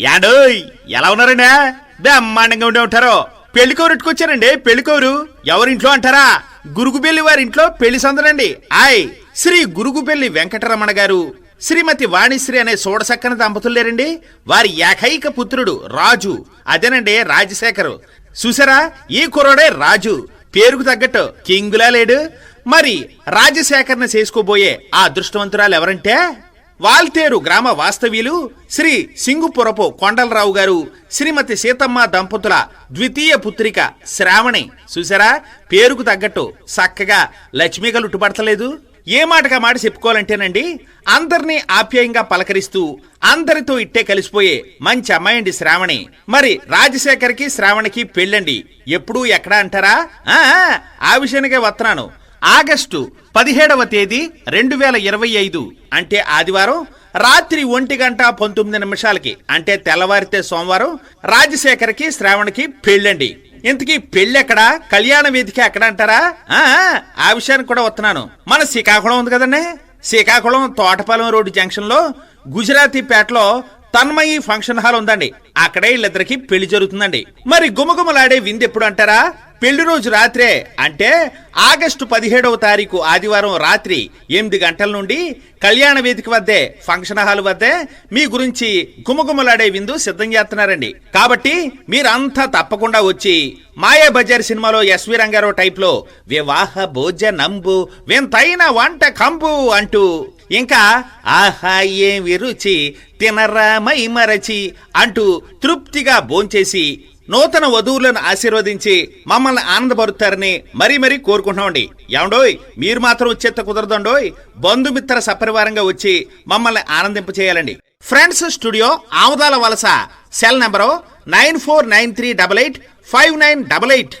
యాడోయ్ ఎలా ఉన్నారండి? బ్రహ్మాండంగా ఉండే ఉంటారు. పెళ్ళికోరు ఎట్టుకొచ్చారండి? పెళ్ళికోరు ఎవరింట్లో అంటారా? గురుగుబెల్లి వారింట్లో పెళ్ళి సందనండి. ఆయ్ శ్రీ గురుగుబెల్లి వెంకటరమణ గారు. శ్రీమతి వాణిశ్రీ అనే సోడసక్కన దంపతులు లేరండి వారి ఏకైక పుత్రుడు రాజు. అదేనండి రాజశేఖరు. చూసారా? ఈ కుర్రోడే రాజు. పేరుకు తగ్గట్టు కింగులా లేడు. మరి రాజశేఖర్ని చేసుకోబోయే ఆ అదృష్టవంతురాలు ఎవరంటే? వాల్తేరు గ్రామ వాస్తవ్యులు శ్రీ సింగుపురపు కొండలరావు గారు శ్రీమతి సీతమ్మ దంపతుల ద్వితీయ పుత్రిక శ్రావణి. చూసారా పేరుకు తగ్గట్టు చక్కగా లక్ష్మిగా లుట్టుపడతలేదు ఏ మాటగా మాట చెప్పుకోవాలంటేనండి అందరినీ ఆప్యాయంగా పలకరిస్తూ అందరితో ఇట్టే కలిసిపోయే మంచి అమ్మాయండి శ్రావణి. మరి రాజశేఖర్కి శ్రావణికి పెళ్ళండి. ఎప్పుడు ఎక్కడ అంటారా? ఆ, ఆ విషయానికే వస్తున్నాను ఆగస్టు పదిహేడవ తేదీ రెండు వేల ఇరవై ఐదు. అంటే ఆదివారం రాత్రి ఒంటి గంట పంతొమ్మిది నిమిషాలకి అంటే తెల్లవారితే సోమవారం రాజశేఖర్కి శ్రావణ్కి పెళ్ళండి. ఇంతకీ పెళ్ళెక్కడా? కళ్యాణ వేదిక ఎక్కడ అంటారా? ఆ, విషయానికి కూడా వస్తున్నాను. మన శ్రీకాకుళం ఉంది కదండి. శ్రీకాకుళం తోటపాలెం రోడ్డు జంక్షన్లో గుజరాతీ పేటలో తన్మయి ఫంక్షన్ హాల్ ఉందండి. అక్కడే వీళ్ళిద్దరికి పెళ్ళి జరుగుతుందండి. మరి గుమగుమలాడే విందు ఎప్పుడు అంటారా? పెళ్ళి రోజు రాత్రే అంటే ఆగస్టు పదిహేడవ తారీఖు ఆదివారం రాత్రి ఎనిమిది గంటల నుండి కళ్యాణ వేదిక వద్దే ఫంక్షన్ హాల్ వద్దే మీ గురించి గుమగుమలాడే విందు సిద్ధం చేస్తున్నారండి. కాబట్టి మీరంతా తప్పకుండా వచ్చి మాయా బజార్ సినిమాలో ఎస్వి రంగారావు టైప్లో వివాహ భోజనంబు వింతైన వంట కంబు అంటూ ఇంకా ఆహా ఏమి రుచి తినరా మై మరచి అంటూ తృప్తిగా భోంచేసి నూతన వధువులను ఆశీర్వదించి మమ్మల్ని ఆనందపరుతారని మరీ మరీ కోరుకుంటున్నామండి. ఏమండోయ్ మీరు మాత్రం చెత్త కుదరదండోయ్. బంధుమిత్ర సపరివారంగా వచ్చి మమ్మల్ని ఆనందింప చేయాలండి. Friends studio Amudalavalasa. Cell number nine four nine three double eight five nine double eight.